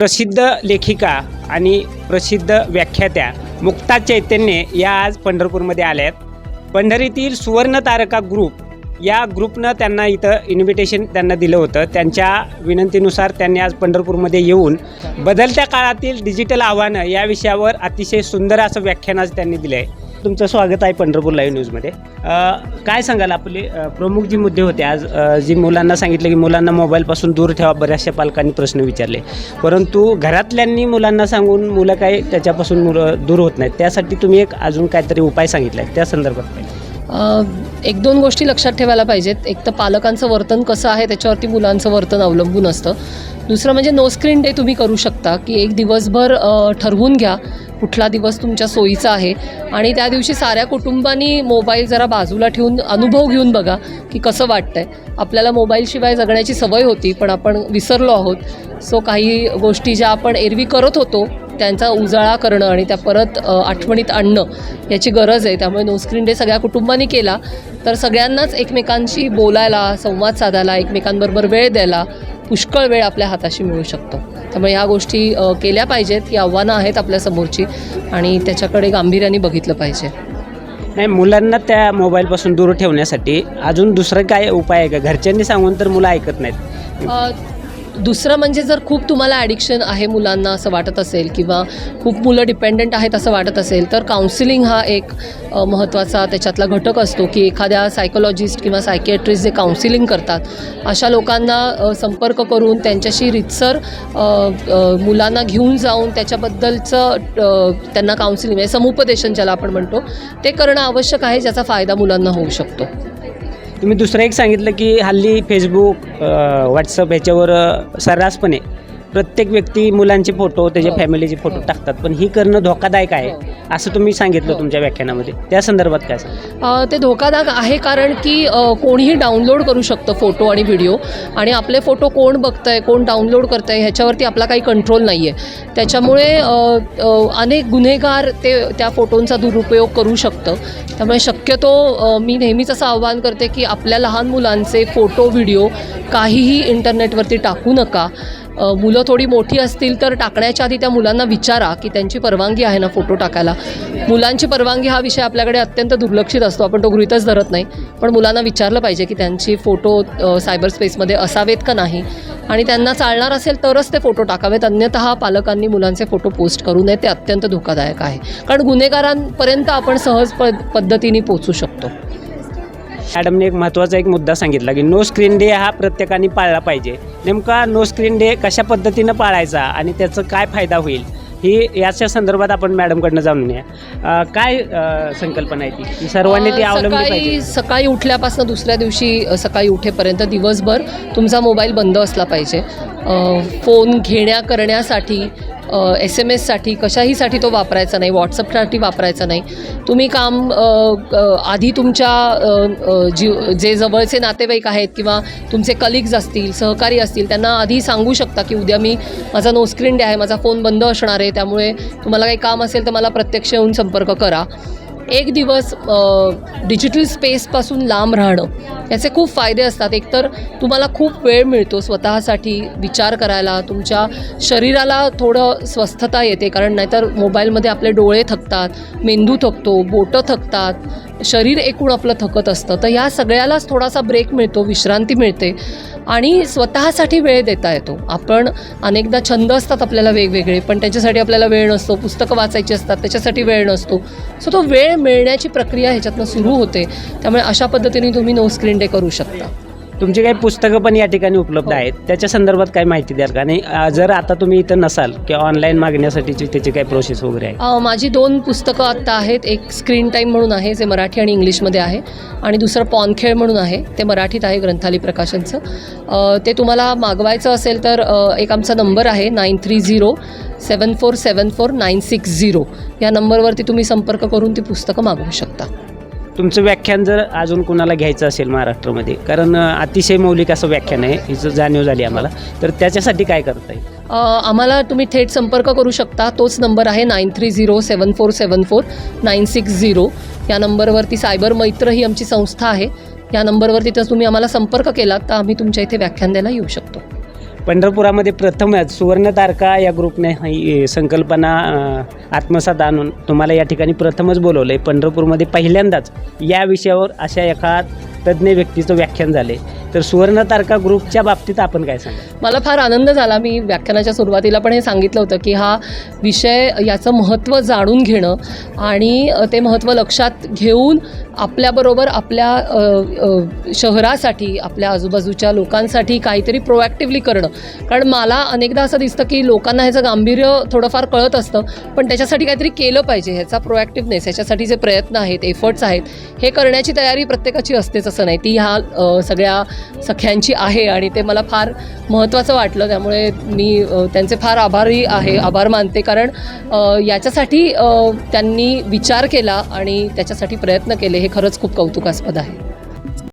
प्रसिद्ध लेखिका आणि प्रसिद्ध व्याख्यात्या मुक्ता चैतन्य या आज पंढरपूरमध्ये आल्या आहेत. पंढरीतील सुवर्ण तारका ग्रुप या ग्रुपनं त्यांना इथं इन्व्हिटेशन त्यांना दिलं होतं. त्यांच्या विनंतीनुसार त्यांनी आज पंढरपूरमध्ये येऊन बदलत्या काळातील डिजिटल आव्हानं या विषयावर अतिशय सुंदर असं व्याख्यान आज त्यांनी दिलं आहे तुमचं स्वागत आहे पंढरपूर लाईव्ह न्यूजमध्ये काय सांगाल आपले प्रमुख जी मुद्दे होते आज जी मुलांना सांगितलं की मुलांना मोबाईलपासून दूर ठेवा बऱ्याचशा पालकांनी प्रश्न विचारले. परंतु घरातल्यांनी मुलांना सांगून मुलं काही त्याच्यापासून मुलं दूर होत नाहीत. त्यासाठी तुम्ही एक अजून काहीतरी उपाय सांगितला आहे त्या संदर्भात एक दोन गोष्टी लक्षात ठेवायला पाहिजेत. एक तर पालकांचं वर्तन कसं आहे त्याच्यावरती मुलांचं वर्तन अवलंबून असतं. दुसरं म्हणजे नो स्क्रीन डे तुम्ही करू शकता की एक दिवसभर ठरवून घ्या. कुठला दिवस तुमच्या सोयीचा आहे? आणि त्या दिवशी साऱ्या कुटुंबानी मोबाईल जरा बाजूला ठेवून अनुभव घेऊन बघा की कसं वाटतंय. आपल्याला मोबाईलशिवाय जगण्याची सवय होती पण आपण विसरलो आहोत. सो काही गोष्टी ज्या आपण एरवी करत होतो त्यांचा उजाळा करणं आणि त्या परत आठवणीत आणणं याची गरज आहे. त्यामुळे नो स्क्रीन डे सगळ्या कुटुंबांनी केला. तर सगळ्यांनाच एकमेकांशी बोलायला संवाद साधायला एकमेकांबरोबर वेळ द्यायला पुष्कळ वेळ आपल्या हाताशी मिळू शकतो. त्यामुळे ह्या गोष्टी केल्या पाहिजेत ही आव्हानं आहेत आपल्यासमोरची आणि त्याच्याकडे गांभीर्याने बघितलं पाहिजे. नाही मुलांना त्या मोबाईलपासून दूर ठेवण्यासाठी अजून दुसरं काय उपाय आहे का? घरच्यांनी सांगून तर मुलं ऐकत नाहीत. दुसरं म्हणजे जर खूप तुम्हाला ॲडिक्शन आहे मुलांना असं वाटत असेल किंवा खूप मुलं डिपेंडंट आहेत असं वाटत असेल तर काउन्सिलिंग हा एक महत्त्वाचा त्याच्यातला घटक असतो की एखाद्या सायकोलॉजिस्ट किंवा सायकेट्रिस्ट जे काउन्सिलिंग करतात अशा लोकांना संपर्क करून त्यांच्याशी रितसर मुलांना घेऊन जाऊन त्याच्याबद्दलचं त्यांना काउन्सिलिंग म्हणजे समुपदेशन ज्याला आपण म्हणतो ते करणं आवश्यक आहे ज्याचा फायदा मुलांना होऊ शकतो. तुम्ही दुसरं एक सांगितलं की हल्ली फेसबुक व्हॉट्सअप ह्याच्यावर सर्रासपणे प्रत्येक व्यक्ती मुलांचे फोटो त्याच्या हो. फॅमिलीचे फोटो हो. टाकतात पण ही करणं धोकादायक आहे हो. असं तुम्ही सांगितलं तुमच्या व्याख्यानामध्ये. त्या संदर्भात काय सांग ते धोकादायक आहे कारण की कोणीही डाउनलोड करू शकतं फोटो आणि व्हिडिओ. आणि आपले फोटो कोण बघतंय आहे कोण डाउनलोड करतं आहे ह्याच्यावरती आपला काही कंट्रोल नाही आहे त्याच्यामुळे अनेक गुन्हेगार ते त्या फोटोंचा दुरुपयोग करू शकतं. त्यामुळे शक्यतो मी नेहमीच असं आवाहन करते की आपल्या लहान मुलांचे फोटो व्हिडिओ काहीही इंटरनेटवरती टाकू नका. मुलं थोडी मोठी असतील तर टाकण्याच्या आधी त्या मुलांना विचारा की त्यांची परवानगी आहे ना फोटो टाकायला. मुलांची परवानगी हा विषय आपल्याकडे अत्यंत दुर्लक्षित असतो. आपण तो गृहितच धरत नाही. पण मुलांना विचारलं पाहिजे की त्यांची फोटो सायबर स्पेसमध्ये असावेत का नाही? आणि त्यांना चालणार असेल तरच ते फोटो टाकावेत. अन्यतः पालकांनी मुलांचे फोटो पोस्ट करू नये. ते अत्यंत धोकादायक आहे. कारण गुन्हेगारांपर्यंत आपण सहज प पद्धतीने पोचू शकतो. मॅडमने एक महत्त्वाचा एक मुद्दा सांगितला की नो स्क्रीन डे हा प्रत्येकाने पाळला पाहिजे. नेमका नो स्क्रीन डे कशा पद्धतीनं पाळायचा आणि त्याचं काय फायदा होईल ही याच्या संदर्भात आपण मॅडमकडनं जाणून घ्या काय संकल्पना आहे ती? सर्वांनी ती सकाळी सकाळी उठल्यापासून दुसऱ्या दिवशी सकाळी उठेपर्यंत दिवसभर तुमचा मोबाईल बंद असला पाहिजे. फोन घेण्या करण्यासाठी एस एम एससाठी कशाहीसाठी तो वापरायचा नाही व्हॉट्सअपसाठी वापरायचा नाही. तुम्ही काम आधी तुमच्या जीव जे जवळचे नातेवाईक आहेत किंवा तुमचे कलिग्ज असतील सहकारी असतील त्यांना आधी सांगू शकता की उद्या मी माझा नो स्क्रीन डे आहे माझा फोन बंद असणार आहे त्यामुळे तुम्हाला काही काम असेल तर मला प्रत्यक्ष येऊन संपर्क करा. एक दिवस डिजिटल स्पेसपासून लांब राहणं याचे खूप फायदे असतात. एकतर तुम्हाला खूप वेळ मिळतो स्वतःसाठी विचार करायला तुमच्या शरीराला थोडं स्वस्थता येते कारण नाहीतर मोबाईलमध्ये आपले डोळे थकतात मेंदू थकतो बोटं थकतात शरीर एकूण आपलं थकत असतं. तर या सगळ्यालाच थोडासा ब्रेक मिळतो विश्रांती मिळते. आणि स्वतःसाठी वेळ देता येतो. आपण अनेकदा छंद असतात आपल्याला वेगवेगळे पण त्याच्यासाठी आपल्याला वेळ नसतो. पुस्तकं वाचायची असतात त्याच्यासाठी वेळ नसतो. सो तो वेळ मिळण्याची प्रक्रिया ह्याच्यातनं सुरू होते. त्यामुळे अशा पद्धतीने तुम्ही नो स्क्रीन डे करू शकता. तुमची काही पुस्तकं पण या ठिकाणी उपलब्ध हो. आहेत. त्याच्या संदर्भात काय माहिती द्याल का? आणि अ, जर आता तुम्ही इथं नसाल किंवा ऑनलाईन मागण्यासाठीची त्याची काय प्रोसेस वगैरे आहे. अ, माझी दोन पुस्तकं आत्ता आहेत. एक स्क्रीन टाईम म्हणून आहे जे मराठी आणि इंग्लिशमध्ये आहे. आणि दुसरं पॉनखेळ म्हणून आहे ते मराठीत आहे ग्रंथाली प्रकाशनचं. अ, ते तुम्हाला मागवायचं असेल तर अ, एक आमचा नंबर आहे nine three zero seven four seven four nine six zero. या नंबरवरती तुम्ही संपर्क करून ती पुस्तकं मागवू शकता. तुमचं व्याख्यान जर अजून कोणाला घ्यायचं असेल महाराष्ट्रामध्ये कारण अतिशय मौलिक असं व्याख्यान आहे हिचं जाणीव झाली आम्हाला. तर त्याच्यासाठी काय करता येईल? आम्हाला तुम्ही थेट संपर्क करू शकता. तोच नंबर आहे nine three zero seven four seven four nine six zero. या नंबरवरती सायबर मैत्र ही आमची संस्था आहे. या नंबरवरती तर तुम्ही आम्हाला संपर्क केलात तर आम्ही तुमच्या इथे व्याख्यान द्यायला येऊ शकतो. पंढरपुरामध्ये प्रथमच सुवर्ण तारका या ग्रुपने ही संकल्पना आत्मसात आणून तुम्हाला या ठिकाणी प्रथमच बोलवलं आहे पंढरपूरमध्ये पहिल्यांदाच या विषयावर अशा एका तज्ज्ञ व्यक्तीचं व्याख्यान झाले तर सुवर्ण तारका ग्रुपच्या बाबतीत आपण काय सांगा मला फार आनंद झाला मी व्याख्यानाच्या सुरुवातीला पण हे सांगितलं होतं की हा विषय याचं महत्त्व जाणून घेणं आणि ते महत्त्व लक्षात घेऊन आपल्याबरोबर आपल्या शहरासाठी आपल्या आजूबाजूच्या लोकांसाठी काहीतरी प्रोॲक्टिव्हली करणं. कारण मला अनेकदा असं दिसतं की लोकांना ह्याचं गांभीर्य थोडंफार कळत असतं पण त्याच्यासाठी काहीतरी केलं पाहिजे. ह्याचा प्रोॲक्टिव्हनेस ह्याच्यासाठी जे प्रयत्न आहेत एफर्ट्स आहेत हे करण्याची तयारी प्रत्येकाची असतेच असं नाही. ती ह्या सगळ्या सख्यांची आहे आणि ते मला फार महत्त्वाचं वाटलं. त्यामुळे मी त्यांचे फार आभारी आहे आभार मानते. कारण याच्यासाठी त्यांनी विचार केला आणि त्याच्यासाठी प्रयत्न केले. हे खरंच खूप कौतुकास्पद आहे.